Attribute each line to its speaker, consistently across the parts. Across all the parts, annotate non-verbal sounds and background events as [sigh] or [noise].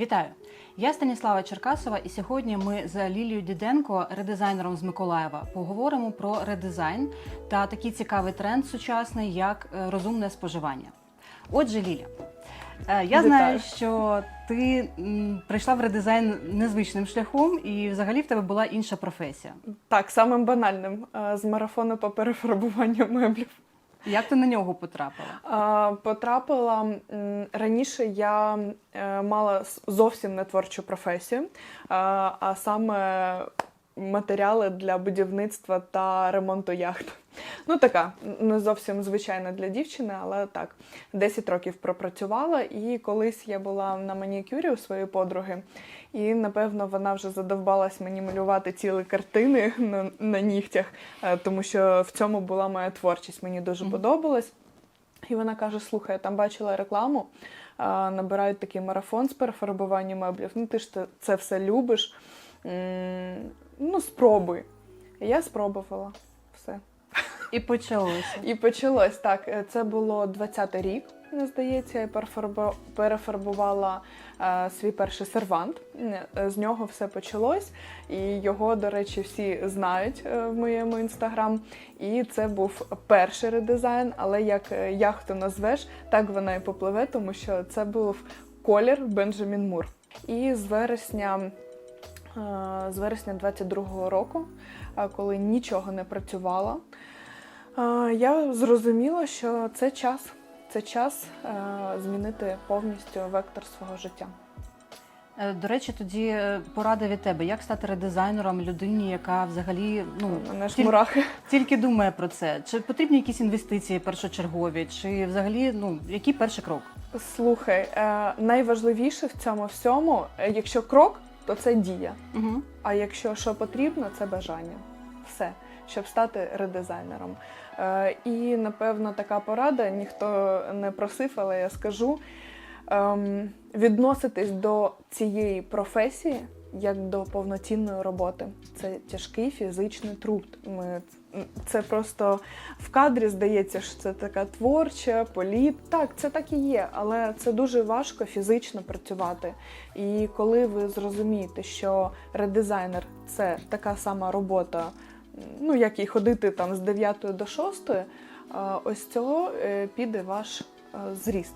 Speaker 1: Вітаю! Я Станіслава Черкасова, і сьогодні ми з Лілією Діденко, редизайнером з Миколаєва, поговоримо про редизайн та такий цікавий тренд сучасний, як е, розумне споживання. Отже, Ліля, е, я знаю, що ти прийшла в редизайн незвичним шляхом, і взагалі в тебе була інша професія.
Speaker 2: Так, самим банальним е, з марафону по перефарбуванню меблів.
Speaker 1: Як ти на нього потрапила?
Speaker 2: Потрапила раніше. Я е, мала зовсім не творчу професію, а саме матеріали для будівництва та ремонту яхт. Ну, така не зовсім звичайна для дівчини, але так. 10 років пропрацювала, і колись я була на манікюрі у своєї подруги, і напевно вона вже задовбалась мені малювати цілі картини [laughs] на, на нігтях, е, тому що в цьому була моя творчість. Мені дуже
Speaker 1: Мгм.
Speaker 2: подобалось. І вона каже: слухай, я там бачила рекламу, набирають такий марафон з перефарбування меблів. Ну ти ж це все любиш. М, Ну, спробуй. Я спробувала все.
Speaker 1: І почалося.
Speaker 2: І почалось так. е, Це було 20-й рік, мені здається, я перефарбу- перефарбувала е, свій перший сервант. Е, З нього все почалось, і його, до речі, всі знають е, в моєму інстаграм. І це був перший редизайн, але як е, яхту назвеш, так вона і попливе, тому що це був колір Бенджамін Мур. І з вересня. Е, З вересня 22-го року, е, коли нічого не працювала, Е, Я зрозуміла, що це час. Це час змінити повністю вектор свого життя.
Speaker 1: До речі, тоді порада від тебе, як стати редизайнером людині, яка взагалі ну
Speaker 2: У мене ж
Speaker 1: тіль- тільки думає про це. Чи потрібні якісь інвестиції першочергові, чи взагалі ну який перший крок?
Speaker 2: Слухай, найважливіше в цьому всьому, якщо крок, то це дія.
Speaker 1: Угу.
Speaker 2: А якщо що потрібно, це бажання. Все, щоб стати редизайнером. Е, і напевно така порада ніхто не просив, але я скажу. Ем, відноситись до цієї професії як до повноцінної роботи. Це тяжкий фізичний труд. Ми це просто в кадрі здається, що це така творча, політ. Так, це так і є, але це дуже важко фізично працювати. І коли ви зрозумієте, що редизайнер це така сама робота, ну як і ходити там з 9 до 6, е, ось цього е, піде ваш е, зріст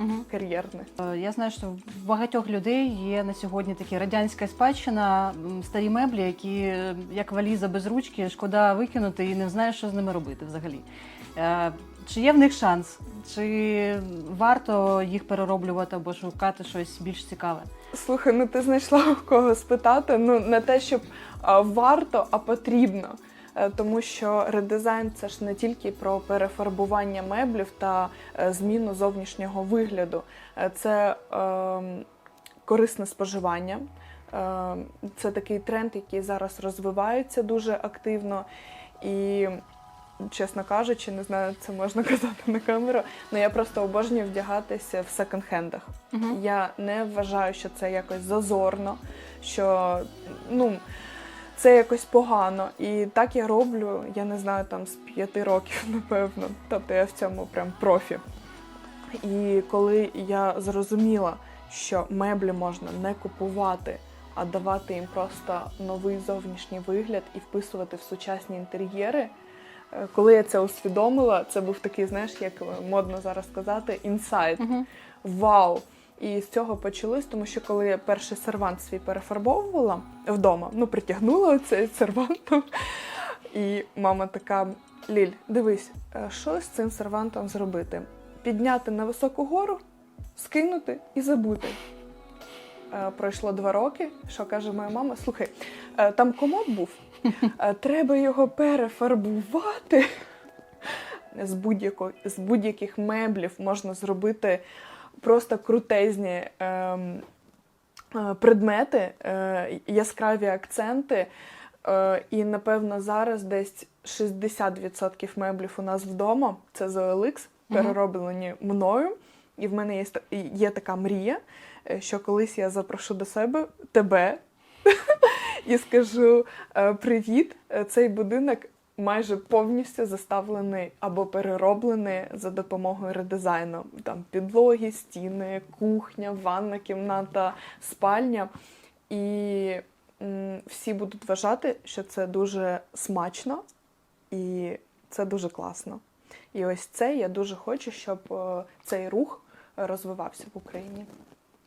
Speaker 1: Угу.
Speaker 2: кар'єрний.
Speaker 1: Я знаю, що в багатьох людей є на сьогодні такі радянська спадщина, старі меблі, які е, як валіза без ручки, шкода викинути і не знаєш, що з ними робити взагалі. Е, Чи є в них шанс? Чи варто їх перероблювати або шукати щось більш цікаве?
Speaker 2: Слухай, ну ти знайшла у кого спитати. Ну не те, щоб а, варто, а потрібно. Е, Тому що редизайн це ж не тільки про перефарбування меблів та е, зміну зовнішнього вигляду, Е, це ем, корисне споживання. Ем, Це такий тренд, який зараз розвивається дуже активно. І, чесно кажучи, не знаю, це можна [laughs] казати на камеру, але я просто обожнюю вдягатися в секонд-хендах. Я не вважаю, що це якось зазорно, що ну, це якось погано. І так я роблю, я не знаю, там з п'яти років, [laughs] напевно. Тобто я в цьому прям профі. І коли я зрозуміла, що меблі можна не купувати, а давати їм просто новий зовнішній вигляд і вписувати в сучасні інтер'єри. е, Коли я це усвідомила, це був такий, знаєш, як модно зараз сказати, інсайт
Speaker 1: Угу.
Speaker 2: вау! І з цього почалось, тому що коли я перший сервант свій перефарбовувала вдома, ну притягнула цей сервантом, і мама така: Ліль, дивись, е, що з цим сервантом зробити? Підняти на високу гору, скинути і забути. Е, Пройшло два роки. Що каже моя мама? Слухай, е, там комод був, треба його перефарбувати. З, будь-яко, з будь-яких меблів можна зробити просто крутезні ем, е, предмети, е, яскраві акценти. Е, і напевно зараз десь 60% меблів у нас вдома це з OLX, перероблені мною. І в мене є, є така мрія, що колись я запрошу до себе тебе [laughs] і скажу: привіт, цей будинок майже повністю заставлений або перероблений за допомогою редизайну. Там підлоги, стіни, кухня, ванна кімната, спальня. І всі будуть вважати, що це дуже смачно і це дуже класно. І ось це я дуже хочу, щоб е, цей рух розвивався в Україні.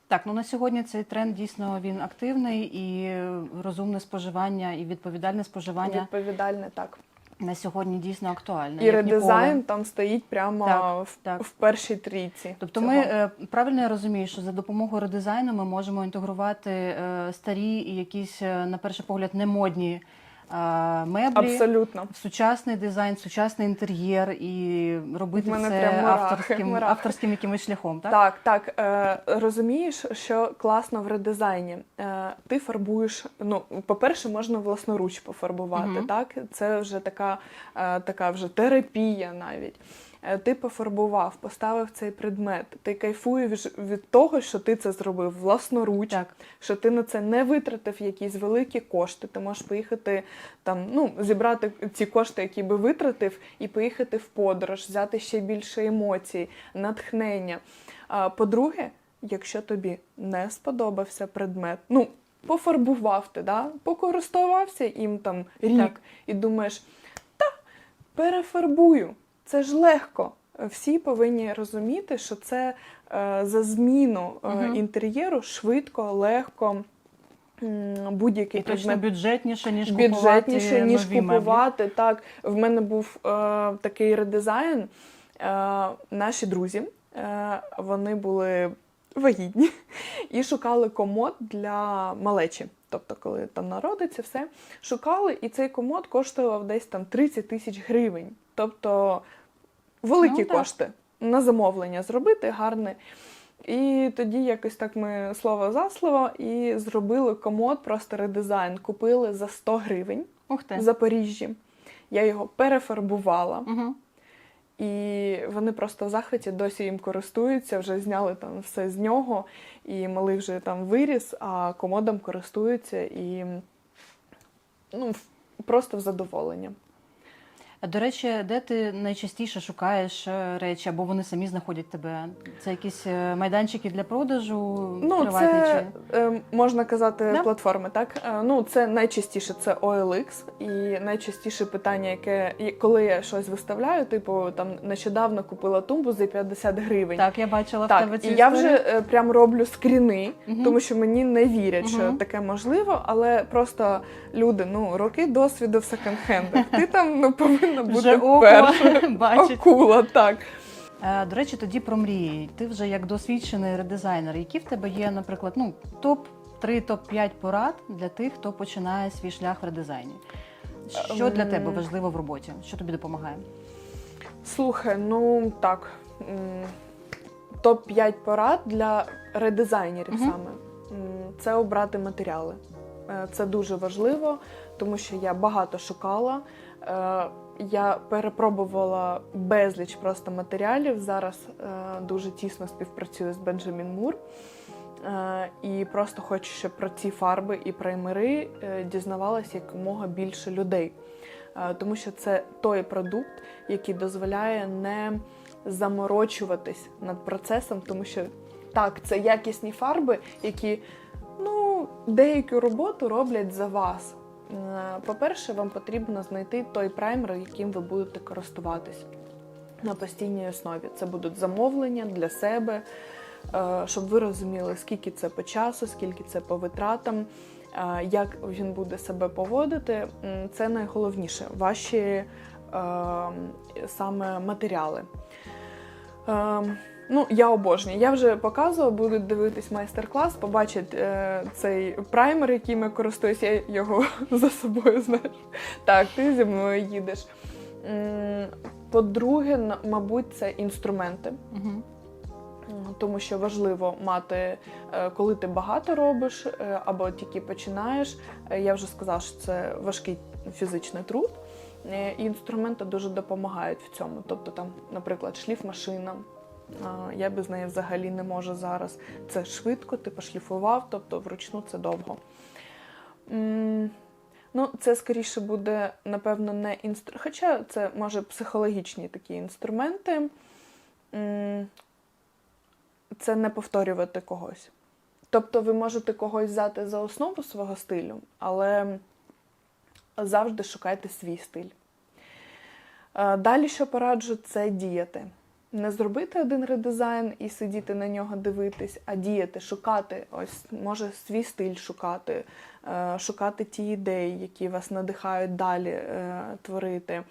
Speaker 1: Так, ну на сьогодні цей тренд дійсно він активний і е, розумне споживання і відповідальне споживання
Speaker 2: Відповідальне так.
Speaker 1: На сьогодні дійсно актуальна.
Speaker 2: І редизайн
Speaker 1: ніколи.
Speaker 2: там стоїть прямо
Speaker 1: Так,
Speaker 2: в,
Speaker 1: так.
Speaker 2: в першій трійці.
Speaker 1: Тобто
Speaker 2: цього.
Speaker 1: ми е, правильно я розумію, що за допомогою редизайну ми можемо інтегрувати е, старі і якісь, е, на перший погляд, немодні меблі.
Speaker 2: абсолютно.
Speaker 1: сучасний дизайн, сучасний інтер'єр і робити
Speaker 2: мене
Speaker 1: це
Speaker 2: прям мурахи,
Speaker 1: авторським,
Speaker 2: мурахи.
Speaker 1: авторським якимось шляхом, так?
Speaker 2: Так, так. Е, розумієш, що класно в редизайні. Е, ти фарбуєш. Ну, по-перше, можна власноруч пофарбувати.
Speaker 1: Угу.
Speaker 2: Так, це вже така, е, така вже терапія навіть. Е, Ти пофарбував, поставив цей предмет. Ти кайфуєш від того, що ти це зробив власноруч,
Speaker 1: Так.
Speaker 2: що ти на це не витратив якісь великі кошти. Ти можеш поїхати там, ну, зібрати ці кошти, які би витратив, і поїхати в подорож, взяти ще більше емоцій, натхнення. По-друге, якщо тобі не сподобався предмет, ну, пофарбував ти, да? покористувався їм там рік
Speaker 1: Так.
Speaker 2: і думаєш, та перефарбую. Це ж легко. Всі повинні розуміти, що це е, за зміну е, інтер'єру швидко, легко. Будь-який
Speaker 1: І точно бюджетніше, ніж
Speaker 2: бюджетніше,
Speaker 1: купувати
Speaker 2: ніж
Speaker 1: нові меблі.
Speaker 2: купувати. Так, в мене був е, такий редизайн. Е, наші друзі, е, вони були вагітні і шукали комод для малечі. Тобто, коли там народиться, все шукали, і цей комод коштував десь там 30 тисяч гривень. Тобто великі
Speaker 1: Ну,
Speaker 2: кошти на замовлення зробити гарне. І тоді якось так ми слово за слово і зробили комод, просто редизайн. Купили за 100 гривень
Speaker 1: Ух ти.
Speaker 2: в Запоріжжі. Я його перефарбувала,
Speaker 1: Угу.
Speaker 2: і вони просто в захваті досі їм користуються, вже зняли там все з нього, і малий вже там виріс, а комодом користуються і ну, просто в задоволення.
Speaker 1: До речі, де ти найчастіше шукаєш е, речі, або вони самі знаходять тебе? Це якісь е, майданчики для продажу,
Speaker 2: Ну,
Speaker 1: приватні
Speaker 2: це
Speaker 1: чи
Speaker 2: е, можна казати
Speaker 1: Да?
Speaker 2: платформи, так? Ну, це найчастіше це OLX, і найчастіше питання, яке коли я щось виставляю, типу там нещодавно купила тумбу за 50 гривень.
Speaker 1: так, я бачила в тебе цю
Speaker 2: і я
Speaker 1: історію.
Speaker 2: вже прям роблю скріни,
Speaker 1: Мгм.
Speaker 2: тому що мені не вірять, що
Speaker 1: Мгм.
Speaker 2: таке можливо, але просто люди, ну, роки досвіду в секонд-хендах. Ти там ну, повинна бути [laughs]
Speaker 1: бачить.
Speaker 2: акула, так.
Speaker 1: Е, До речі, тоді про мрії. Ти вже як досвідчений редизайнер. Які в тебе є, наприклад, ну топ 3 топ 5 порад для тих, хто починає свій шлях в редизайні? Що для
Speaker 2: Ем.
Speaker 1: тебе важливо в роботі? Що тобі допомагає?
Speaker 2: Слухай, ну так. Топ-5 порад для редизайнерів
Speaker 1: Мгм.
Speaker 2: саме. Це обрати матеріали. Е, Це дуже важливо, тому що я багато шукала. Я перепробувала безліч просто матеріалів. Зараз е, дуже тісно співпрацюю з Бенджамін Мур. Е, І просто хочу, щоб про ці фарби і праймери е, дізнавалося якомога більше людей. Е, Тому що це той продукт, який дозволяє не заморочуватись над процесом, тому що так, це якісні фарби, які ну, деяку роботу роблять за вас. Е, По-перше, вам потрібно знайти той праймер, яким ви будете користуватись на постійній основі. Це будуть замовлення для себе, е, щоб ви розуміли, скільки це по часу, скільки це по витратам, е, як він буде себе поводити. Це найголовніше ваші саме матеріали. Е, Ну, я обожнюю. Я вже показувала, будуть дивитись майстер-клас, побачать е, цей праймер, яким я користуюсь, я його [laughs] за собою знаєш. Так, ти зі мною їдеш. По-друге, мабуть, це інструменти.
Speaker 1: Угу.
Speaker 2: Тому що важливо мати, е, коли ти багато робиш е, або тільки починаєш. Е, Я вже сказала, що це важкий фізичний труд. Е, інструменти дуже допомагають в цьому. Тобто, там, наприклад, шліфмашина. Я без неї взагалі не можу зараз. Це швидко, ти пошліфував, тобто вручну це довго. Ну, це скоріше буде, напевно, не інструмент. Хоча це може психологічні такі інструменти. Це не повторювати когось. Тобто ви можете когось взяти за основу свого стилю, але завжди шукайте свій стиль. Е, Далі, що пораджу, це діяти. Не зробити один редизайн і сидіти на нього дивитись, а діяти, шукати, ось може свій стиль шукати, е, шукати ті ідеї, які вас надихають далі е, творити.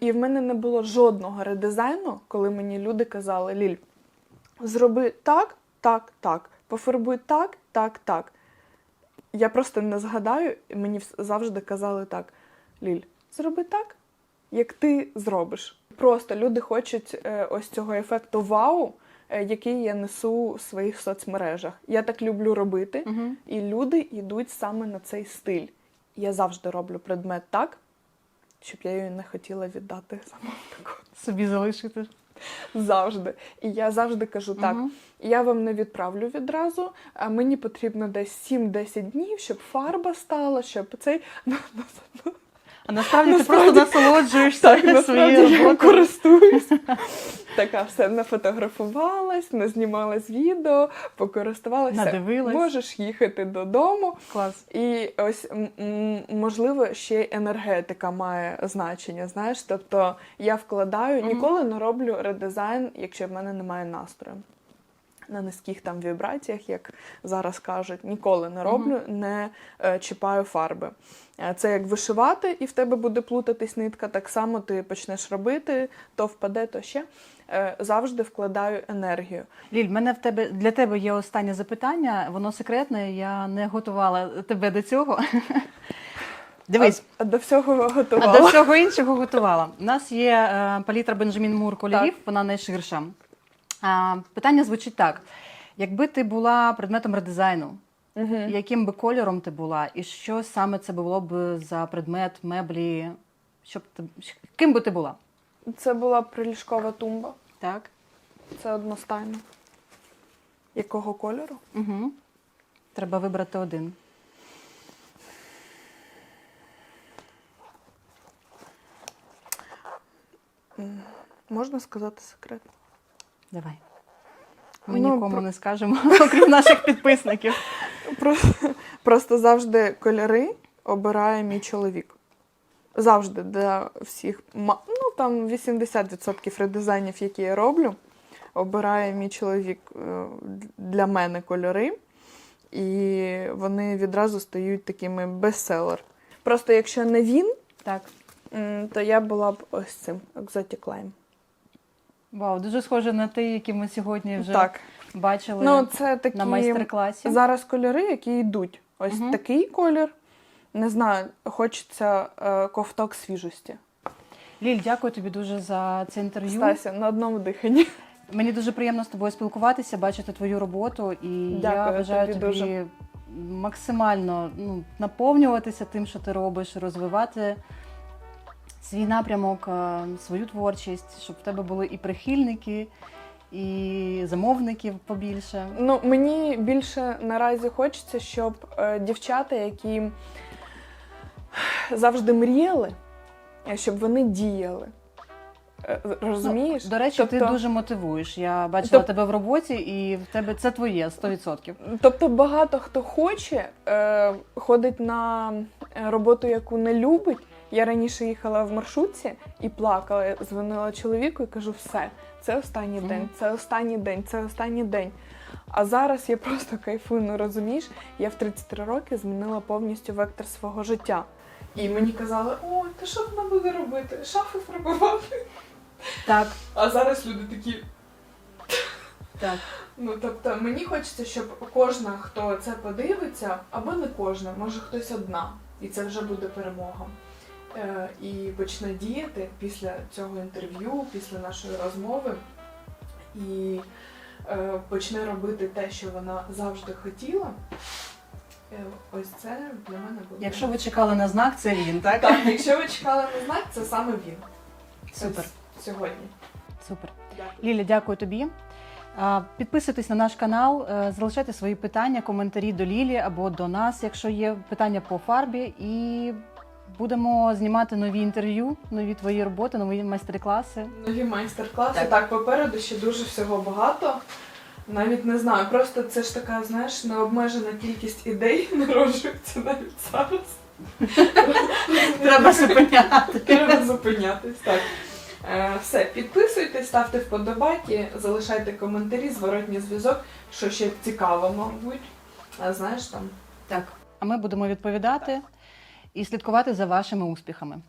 Speaker 2: І в мене не було жодного редизайну, коли мені люди казали: Ліль, зроби так, так, так, пофарбуй так, так, так. Я просто не згадаю, мені завжди казали так: Ліль, зроби так, як ти зробиш. Просто люди хочуть е, ось цього ефекту вау, е, який я несу в своїх соцмережах. Я так люблю робити,
Speaker 1: Угу.
Speaker 2: і люди йдуть саме на цей стиль. Я завжди роблю предмет так, щоб я її не хотіла віддати замовнику.
Speaker 1: Собі залишити.
Speaker 2: Завжди. І я завжди кажу так.
Speaker 1: Угу.
Speaker 2: Я вам не відправлю відразу, а мені потрібно десь 7-10 днів, щоб фарба стала, щоб цей. [laughs]
Speaker 1: А насправді ти просто насолоджуєшся
Speaker 2: Так, насправді
Speaker 1: своєю
Speaker 2: я користуюсь. [laughs] Така все нафотографувалась, назнімалась відео, покористувалася.
Speaker 1: Надивилась.
Speaker 2: Можеш їхати додому.
Speaker 1: Клас.
Speaker 2: І ось можливо ще й енергетика має значення. Знаєш, тобто я вкладаю, ніколи не роблю редизайн, якщо в мене немає настрою. На низьких там вібраціях, як зараз кажуть, ніколи не роблю, не е, чіпаю фарби. Е, Це як вишивати, і в тебе буде плутатись нитка. Так само ти почнеш робити, то впаде, то ще. Е, Завжди вкладаю енергію.
Speaker 1: Ліль, в мене в тебе для тебе є останнє запитання. Воно секретне. Я не готувала тебе до цього. [laughs] Дивись,
Speaker 2: А, а до всього
Speaker 1: а
Speaker 2: готувала.
Speaker 1: до всього іншого готувала. У нас є е, палітра Бенджамін Мур кольорів, вона найширша. Питання звучить так: якби ти була предметом редизайну,
Speaker 2: Мгм.
Speaker 1: яким би кольором ти була, і що саме це було б за предмет, меблі? Щоб ти ким би ти була?
Speaker 2: Це була приліжкова тумба.
Speaker 1: Так.
Speaker 2: Це одностайно. Якого кольору?
Speaker 1: Угу. Треба вибрати один.
Speaker 2: Можна сказати секрет?
Speaker 1: Давай. Ми
Speaker 2: Ну,
Speaker 1: нікому
Speaker 2: про-
Speaker 1: не скажемо, [laughs] окрім наших підписників.
Speaker 2: Просто, просто завжди кольори обирає мій чоловік. Завжди для всіх. Ну там 80% редизайнів, які я роблю, обирає мій чоловік е, для мене кольори. І вони відразу стають такими бестселер. Просто якщо не він,
Speaker 1: Так.
Speaker 2: то я була б ось цим Exotic Lime.
Speaker 1: Вау, дуже схоже на ті, які ми сьогодні вже
Speaker 2: Так.
Speaker 1: бачили
Speaker 2: Ну, це такі
Speaker 1: на майстер-класі.
Speaker 2: зараз кольори, які йдуть. Ось
Speaker 1: Мгм.
Speaker 2: такий колір. Не знаю, хочеться е, ковток свіжості.
Speaker 1: Ліль, дякую тобі дуже за це інтерв'ю.
Speaker 2: Стася на одному диханні.
Speaker 1: Мені дуже приємно з тобою спілкуватися, бачити твою роботу, і я
Speaker 2: Дякую
Speaker 1: бажаю
Speaker 2: тобі
Speaker 1: тобі,
Speaker 2: дуже.
Speaker 1: максимально ну, наповнюватися тим, що ти робиш, розвивати свій напрямок, е, свою творчість, щоб в тебе були і прихильники, і замовників побільше.
Speaker 2: Ну, мені більше наразі хочеться, щоб е, дівчата, які завжди мріяли, щоб вони діяли. Е, Розумієш?
Speaker 1: Ну, до речі, ти
Speaker 2: Тобто-
Speaker 1: дуже мотивуєш. Я бачила
Speaker 2: Тоб-
Speaker 1: тебе в роботі, і в тебе це твоє 100%.
Speaker 2: Тобто багато хто хоче, е, ходить на роботу, яку не любить. Я раніше їхала в маршрутці і плакала, дзвонила чоловіку і кажу: все, це останній
Speaker 1: Мгм.
Speaker 2: день, це останній день, це останній день. А зараз я просто кайфую, ну розумієш, я в 33 роки змінила повністю вектор свого життя. І мені казали, о, та що вона буде робити? Шафи фарбувати.
Speaker 1: Так,
Speaker 2: А зараз люди такі,
Speaker 1: так.
Speaker 2: Ну, тобто, мені хочеться, щоб кожна, хто це подивиться, або не кожна, може хтось одна, і це вже буде перемога. Е, і почне діяти після цього інтерв'ю, після нашої розмови, і е, почне робити те, що вона завжди хотіла. Е, ось це для мене буде.
Speaker 1: Якщо ви чекали на знак, це він, так?
Speaker 2: так, якщо ви чекали на знак, це саме він.
Speaker 1: Супер.
Speaker 2: Сьогодні.
Speaker 1: Супер.
Speaker 2: Дякую.
Speaker 1: Ліля, дякую тобі. Підписуйтесь на наш канал, залишайте свої питання, коментарі до Лілі або до нас, якщо є питання по фарбі, і будемо знімати нові інтерв'ю, нові твої роботи, нові майстер-класи.
Speaker 2: Нові майстер-класи.
Speaker 1: Так.
Speaker 2: Так. попереду ще дуже всього багато. Навіть не знаю, просто це ж така, знаєш, необмежена кількість ідей [laughs] народжується навіть зараз. [laughs]
Speaker 1: Треба зупиняти.
Speaker 2: Треба зупинятись. Так. Е, все, підписуйтесь, ставте вподобайки, залишайте коментарі, зворотній зв'язок, що ще цікаво, мабуть. А знаєш там.
Speaker 1: Так. А ми будемо відповідати і слідкувати за вашими успіхами.